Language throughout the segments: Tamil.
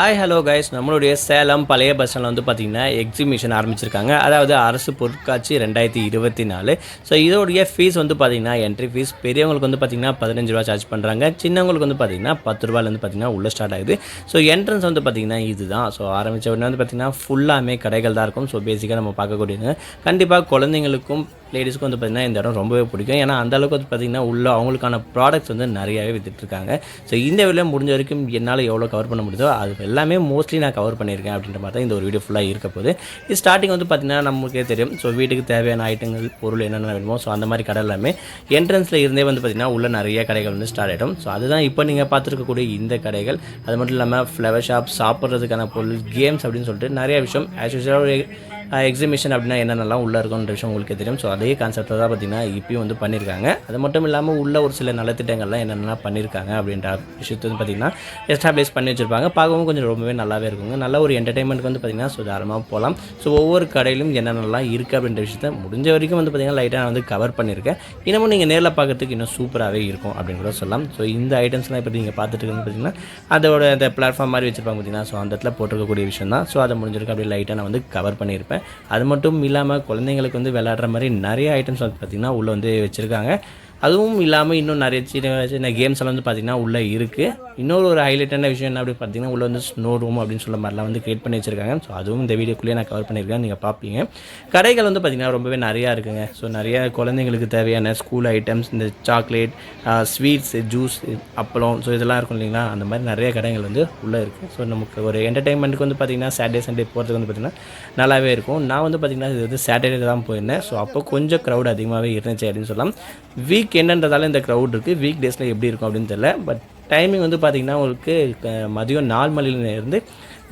ஹாய் ஹலோ கைஸ் நம்மளுடைய சேலம் பழைய பஸ் ஸ்டாண்டில் வந்து பார்த்திங்கன்னா எக்ஸிபிஷன் ஆரம்பிச்சிருக்காங்க. அதாவது அரசு பொருட்காட்சி ரெண்டாயிரத்தி இருபத்தி நாலு. ஸோ இதோடைய ஃபீஸ் வந்து பார்த்திங்கன்னா என்ட்ரி ஃபீஸ் பெரியவங்களுக்கு வந்து பார்த்திங்கன்னா பதினஞ்சு ரூபா சார்ஜ் பண்ணுறாங்க சின்னவங்களுக்கு வந்து பார்த்திங்கன்னா பத்து ரூபாயிலேருந்து பார்த்திங்கன்னா உள்ளே ஸ்டார்ட் ஆகுது. ஸோ என்ட்ரன்ஸ் வந்து பார்த்திங்கன்னா இதுதான். ஸோ ஆரம்பித்த உடனே வந்து பார்த்திங்கன்னா ஃபுல்லாமே கடைகள் தான் இருக்கும். ஸோ பேசிக்காக நம்ம பார்க்கக்கூடியது. கண்டிப்பாக குழந்தைங்களுக்கும் லேடிஸ்க்கும் வந்து பார்த்திங்கன்னா இந்த இடம் ரொம்பவே பிடிக்கும். ஏன்னா அந்த அளவுக்கு வந்து பார்த்திங்கன்னா உள்ள அவங்களுக்கான ப்ராடக்ட்ஸ் வந்து நிறையாவே வித்துட்ருக்காங்க ஸோ இந்த வீடியோ முடிஞ்ச வரைக்கும் என்னால் எவ்வளோ கவர் பண்ண முடியுதோ அது எல்லாமே மோஸ்ட்லி நான் கவர் பண்ணியிருக்கேன் அப்படின்ற மாதிரி தான் இந்த ஒரு வீடியோ ஃபுல்லாக இருக்க போகுது. இது ஸ்டார்டிங் வந்து பார்த்திங்கன்னா நமக்கே தெரியும். ஸோ வீட்டுக்கு தேவையான ஐட்டங்கள் பொருள் என்னென்ன வேணுமோ ஸோ அந்த மாதிரி கடை எல்லாமே என்ட்ரன்ஸில் இருந்தே வந்து பார்த்திங்கன்னா உள்ள நிறைய கடைகள் வந்து ஸ்டார்ட் ஆகிடும் ஸோ அதுதான் இப்போ நீங்கள் பார்த்துருக்கக்கூடிய இந்த கடைகள். அது மட்டும் இல்லாமல் ஃப்ளவர் ஷாப் சாப்பிட்றதுக்கான பொருள் கேம்ஸ் அப்படின்னு சொல்லிட்டு நிறைய விஷயம். ஆஸ் யூஸ்வலாக எக்ஸிபிஷன் அப்படின்னா என்னென்னலாம் உள்ளே இருக்குன்ற விஷயம் உங்களுக்கு தெரியும். ஸோ அதே கான்செப்டை தான் பார்த்தீங்கன்னா இப்பயும் வந்து பண்ணியிருக்காங்க. அது மட்டும் இல்லாமல் உள்ள ஒரு சில நலத்திட்டங்கள்லாம் என்னென்னலாம் பண்ணியிருக்காங்க அப்படின்ற விஷயத்தை வந்து பார்த்திங்கன்னா எஸ்டாப்ளிஷ் பண்ணி வச்சுருப்பாங்க. பார்க்கவும் கொஞ்சம் ரொம்பவே நல்லாவே இருக்குங்க. நல்ல ஒரு என்டர்டைன்மெண்ட்க்கு வந்து பார்த்திங்கன்னா ஸோ தாராளமாக போகலாம். ஸோ ஒவ்வொரு கடையிலும் என்னென்னலாம் இருக்குது அப்படின்ற விஷயத்த முடிஞ்ச வரைக்கும் வந்து பார்த்திங்கன்னா லைட்டாக நான் வந்து கவர் பண்ணியிருக்கேன். இன்னமும் நீங்கள் நேரில் பார்க்குறதுக்கு இன்னும் சூப்பராகவே இருக்கும் அப்படின்னு கூட சொல்லலாம். ஸோ இந்த ஐட்டம்ஸ்லாம் இப்போ நீங்கள் பார்த்துட்டு பார்த்தீங்கன்னா அதோட அந்த பிளாட்ஃபார்ம் மாதிரி வச்சுருப்பாங்க பார்த்தீங்கன்னா ஸோ அந்த இடத்துல போட்டிருக்கக்கூடிய விஷயம் தான் ஸோ அதை முடிஞ்சிருக்கு அப்படியே லைட்டாக நான் வந்து கவர் பண்ணியிருப்பேன். அது மட்டும் இல்லாமல் குழந்தைங்களுக்கு வந்து விளையாடுற மாதிரி நிறைய ஐட்டம்ஸ் வந்து பார்த்திங்கன்னா உள்ளே வந்து வச்சுருக்காங்க. அதுவும் இல்லாமல் இன்னும் நிறைய சின்ன சின்ன கேம்ஸ் எல்லாம் வந்து பார்த்திங்கன்னா உள்ளே இருக்குது இன்னொரு ஒரு ஹைலைட்டான விஷயம் என்ன அப்படின்னு பார்த்தீங்கன்னா உள்ளே வந்து ஸ்னோ ரூம் அப்படின்னு சொல்ல மாதிரிலாம் வந்து கிரியேட் பண்ணி வச்சிருக்காங்க. ஸோ அதுவும் இந்த வீடியோக்குள்ளேயே நான் கவர் பண்ணியிருக்கேன். நீங்கள் பார்ப்பீங்க கடைகள் வந்து பார்த்திங்கன்னா ரொம்பவே நிறையா இருக்குங்க. ஸோ நிறைய குழந்தைங்களுக்கு தேவையான ஸ்கூல் ஐட்டம்ஸ் இந்த சாக்லேட் ஸ்வீட்ஸ் ஜூஸ் அப்பளம் ஸோ இதெல்லாம் இருக்கும் இல்லைங்களா? அந்த மாதிரி நிறைய கடைகள் வந்து உள்ளே இருக்குது ஸோ நமக்கு ஒரு என்டர்டைன்மெண்ட்டுக்கு வந்து பார்த்திங்கன்னா சாட்டர்டே சண்டே போகிறதுக்கு வந்து பார்த்திங்கன்னா நல்லாவே இருக்கும். நான் வந்து பார்த்திங்கன்னா இது வந்து சாட்டர்டே தான் போயிருந்தேன். ஸோ அப்போ கொஞ்சம் க்ரௌட் அதிகமாகவே இருந்துச்சு அப்படின்னு சொல்லலாம். வீக் என்னன்றதால இந்த க்ரௌட் இருக்குது வீக் டேஸில் எப்படி இருக்கும் அப்படின்னு தெரியல. பட் டைமிங் வந்து பார்த்திங்கன்னா உங்களுக்கு மதியம் நாலு மணில இருந்து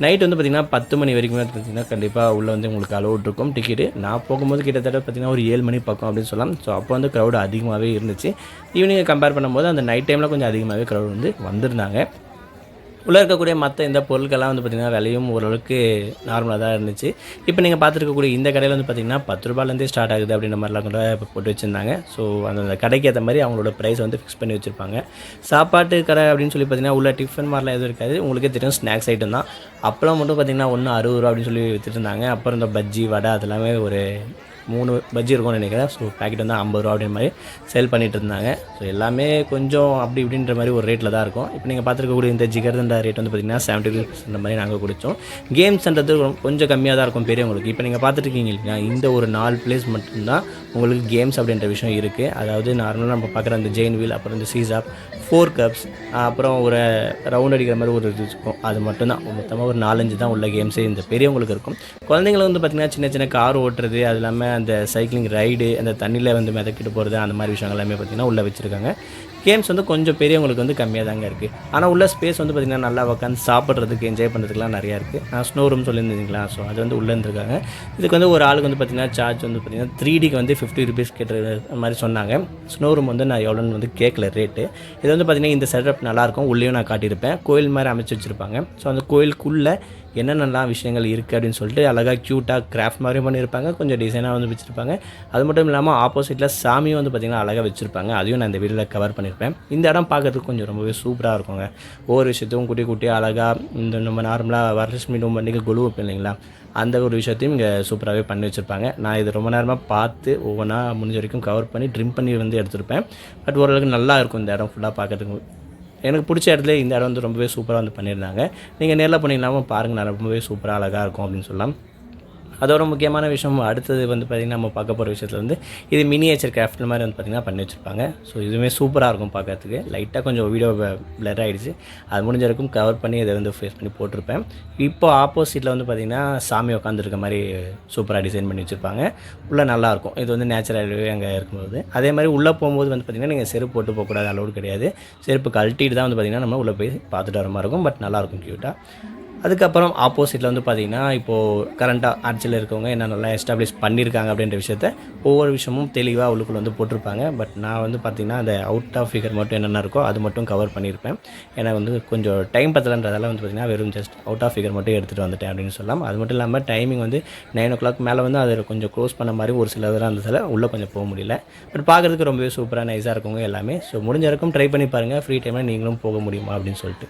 நைட் வந்து பார்த்திங்கன்னா பத்து மணி வரைக்கும் பார்த்தீங்கன்னா கண்டிப்பாக உள்ளே வந்து உங்களுக்கு அலோட் இருக்கும். டிக்கெட்டு நான் போகும்போது கிட்டத்தட்ட பார்த்திங்கன்னா ஒரு ஏழு மணி பக்கம் அப்படின்னு சொல்லலாம். ஸோ அப்போ வந்து க்ரௌட் அதிகமாகவே இருந்துச்சு. ஈவினிங்கை கம்பேர் பண்ணும்போது அந்த நைட் டைமில் கொஞ்சம் அதிகமாகவே க்ரௌட் வந்து வந்திருந்தாங்க. உள்ளே இருக்கக்கூடிய மற்ற இந்த பொருட்கள்லாம் வந்து பார்த்திங்கன்னா விலையும் ஓரளவுக்கு நார்மலாக தான் இருந்துச்சு. இப்போ நீங்கள் பார்த்துருக்கக்கூடிய இந்த கடையில் வந்து பார்த்திங்கன்னா பத்து ரூபாயிலேருந்தே ஸ்டார்ட் ஆகுது அப்படின்ற மாதிரிலாம் கூட இப்போ போட்டு வச்சுருந்தாங்க. ஸோ அந்த கடைக்கு ஏற்ற மாதிரி அவங்களோட ப்ரைஸ் வந்து ஃபிக்ஸ் பண்ணி வச்சுருப்பாங்க. சாப்பாட்டு கடை அப்படின்னு சொல்லி பார்த்தீங்கன்னா உள்ள டிஃபன் மாதிரிலாம் எதுவும் இருக்காது. உங்களுக்கே தெரியும் ஸ்நாக்ஸ் ஐட்டம் தான். அப்போலாம் மட்டும் பார்த்திங்கன்னா ஒன்று அறுபது ரூபா அப்படின்னு சொல்லி வித்துட்டு இருந்தாங்க. அப்புறம் இந்த பஜ்ஜி வடை அதெல்லாமே ஒரு மூணு பஜ்ஜி இருக்கும்னு நினைக்கிறேன். ஸோ பேக்கெட் வந்து ஐம்பது ரூபா அப்படின்ற மாதிரி சேல் பண்ணிட்டு இருந்தாங்க. ஸோ எல்லாமே கொஞ்சம் அப்படி இப்படின்ற மாதிரி ஒரு ரேட்டில் தான் இருக்கும். இப்போ நீங்கள் பார்த்துருக்கக்கூடிய இந்த ஜிகர்தண்டா ரேட் வந்து பார்த்திங்கன்னா செவன்ட்டி ருபீஸ் மாதிரி நாங்கள் குடித்தோம் கேம்ஸ்ன்றது கொஞ்சம் கம்மியாக தான் இருக்கும் பெரியவங்களுக்கு. இப்போ நீங்கள் பார்த்துருக்கீங்க இல்லையா இந்த ஒரு நாலு பிளேஸ் மட்டும்தான் உங்களுக்கு கேம்ஸ் அப்படின்ற விஷயம் இருக்குது அதாவது நார்மலாக நம்ம பார்க்குற அந்த ஜெயின் வீல் அப்புறம் இந்த சீசாப் ஃபோர் கப்ஸ் அப்புறம் ஒரு ரவுண்ட் அடிக்கிற மாதிரி ஒரு இது இருக்கும். அது மட்டும்தான். மொத்தமாக ஒரு நாலஞ்சு தான் உள்ள கேம்ஸே இந்த பெரியவங்களுக்கு இருக்கும். குழந்தைங்களுக்கு வந்து பார்த்திங்கன்னா சின்ன சின்ன கார் ஓட்டுறது அது இல்லாமல் அந்த சைக்கிளிங் ரைடு அந்த தண்ணியில் வந்து மிதக்கிட்டு போகிறது அந்த மாதிரி விஷயங்கள் எல்லாமே பார்த்திங்கன்னா உள்ளே வச்சுருக்காங்க. கேம்ஸ் வந்து கொஞ்சம் பெரியவங்களுக்கு வந்து கம்மியாக தாங்க இருக்குது ஆனால் உள்ள ஸ்பேஸ் வந்து பார்த்திங்கன்னா நல்லா உட்காந்து சாப்பிட்றதுக்கு என்ஜாய் பண்ணுறதுக்குலாம் நிறையா இருக்குது நான் ஸ்னோ ரூம் சொல்லியிருந்தீங்களா? ஸோ அது வந்து உள்ளே இருந்திருக்காங்க. இதுக்கு வந்து ஒரு ஆளுக்கு வந்து பார்த்திங்கன்னா சார்ஜ் வந்து பார்த்திங்கன்னா த்ரீ டிக்கு வந்து ஃபிஃப்டி ருபீஸ் கேட்ட மாதிரி சொன்னாங்க. ஸ்னோ ரூம் வந்து நான் எவ்வளோன்னு வந்து கேட்கல ரேட்டு இது வந்து பார்த்திங்கன்னா இந்த செட்டப் நல்லாயிருக்கும் உள்ளேயும் நான் காட்டியிருப்பேன். கோயில் மாதிரி அமைச்சு வச்சுருப்பாங்க. ஸோ அந்த கோயிலுக்குள்ளே என்னென்னலாம் விஷயங்கள் இருக்குது அப்படின்னு சொல்லிட்டு அழகாக க்யூட்டாக கிராஃப்ட் மாதிரியும் பண்ணியிருப்பாங்க கொஞ்சம் டிசைனாக வந்து வச்சுருப்பாங்க. அது மட்டும் இல்லாமல் ஆப்போசிட்டில் சாமியும் வந்து பார்த்திங்கன்னா அழகாக வச்சுருப்பாங்க. அதையும் நான் இந்த வீடியோவில் கவர் பண்ணியிருப்பேன். இந்த இடம் பார்க்கறதுக்கு கொஞ்சம் ரொம்பவே சூப்பராக இருக்குங்க. ஒவ்வொரு விஷயத்தையும் குட்டி குட்டி அழகாக இந்த நம்ம நார்மலாக வரலட்சுமி நோம்பு பண்ணிக்க குழு வைப்போம் இல்லைங்களா? அந்த ஒரு விஷயத்தையும் இங்கே சூப்பராகவே பண்ணி வச்சுருப்பாங்க. நான் இது ரொம்ப நேரமாக பார்த்து ஒவ்வொன்றா முடிஞ்ச வரைக்கும் கவர் பண்ணி ட்ரிம் பண்ணி வந்து எடுத்திருப்பேன். பட் ஓரளவுக்கு நல்லா இருக்கும் இந்த இடம் ஃபுல்லாக பார்க்கறதுக்கு. எனக்கு பிடிச்ச இடத்துல இந்த இடம் வந்து ரொம்பவே சூப்பராக வந்து பண்ணியிருந்தாங்க. நீங்கள் நேரில் பண்ணிங்களாமல் பாருங்கள் நான் ரொம்பவே சூப்பராக அழகாக இருக்கும் அப்படின்னு சொல்லலாம். அதோட முக்கியமான விஷயம் அடுத்தது வந்து பார்த்திங்கன்னா நம்ம பார்க்க போகிற விஷயத்தில் வந்து இது மினியேச்சர் கிராஃப்ட் மாதிரி வந்து பார்த்திங்கன்னா பண்ணி வச்சுருப்பாங்க. ஸோ இதுவுமே சூப்பராக இருக்கும் பார்க்கறதுக்கு. லைட்டாக கொஞ்சம் வீடியோ பிளர் ஆகிடுச்சு அது முடிஞ்ச வரைக்கும் கவர் பண்ணி இதை வந்து ஃபேஸ் பண்ணி போட்டிருப்பேன். இப்போ ஆப்போசிட்டில் வந்து பார்த்திங்கன்னா சாமி உட்காந்துருக்க மாதிரி சூப்பராக டிசைன் பண்ணி வச்சுருப்பாங்க. உள்ளே நல்லாயிருக்கும் இது வந்து நேச்சுரலாகவே அங்கே இருக்கும்போது. அதே மாதிரி உள்ளே போகும்போது வந்து பார்த்திங்கன்னா நீங்கள் செருப்பு போட்டு போகக்கூடாது அளவுக்கு கிடையாது. செருப்பு கழட்டிட்டு தான் வந்து பார்த்திங்கன்னா நம்ம உள்ளே போய் பார்த்துட்டு வர மாதிரி இருக்கும். பட் நல்லாயிருக்கும் க்யூட்டாக அதுக்கப்புறம் ஆப்போசிட்டில் வந்து பார்த்திங்கன்னா இப்போது கரண்ட்டாக ஆட்சியில் இருக்கவங்க என்ன நல்லா எஸ்டாப்ளிஷ் பண்ணியிருக்காங்க அப்படின்ற விஷயத்த ஒவ்வொரு விஷயமும் தெளிவாக உள்ளுக்குள்ளே வந்து போட்டிருப்பாங்க. பட் நான் வந்து பார்த்திங்கன்னா அந்த அவுட் ஆஃப் ஃபிகர் மட்டும் என்னென்ன இருக்கோ அது மட்டும் கவர் பண்ணியிருப்பேன். ஏன்னா வந்து கொஞ்சம் டைம் பத்தலன்றதால வந்து பார்த்தீங்கன்னா வெறும் ஜஸ்ட் அவுட் ஆஃப் ஃபிகர் மட்டும் எடுத்துகிட்டு வந்துட்டேன் அப்படின்னு சொல்லலாம் அது மட்டும் இல்லாமல் டைமிங் வந்து நைன் ஓ கிளாக் மேலே வந்து அதை கொஞ்சம் க்ளோஸ் பண்ண மாதிரி ஒரு சில இதெல்லாம் இருந்ததால் உள்ளே கொஞ்சம் போக முடியல. பட் பார்க்குறதுக்கு ரொம்பவே சூப்பராக நைஸாக இருக்கவங்க எல்லாமே. ஸோ முடிஞ்ச வரைக்கும் ட்ரை பண்ணி பாருங்கள் ஃப்ரீ டைமில் நீங்களும் போக முடியுமா அப்படின்னு சொல்லிட்டு.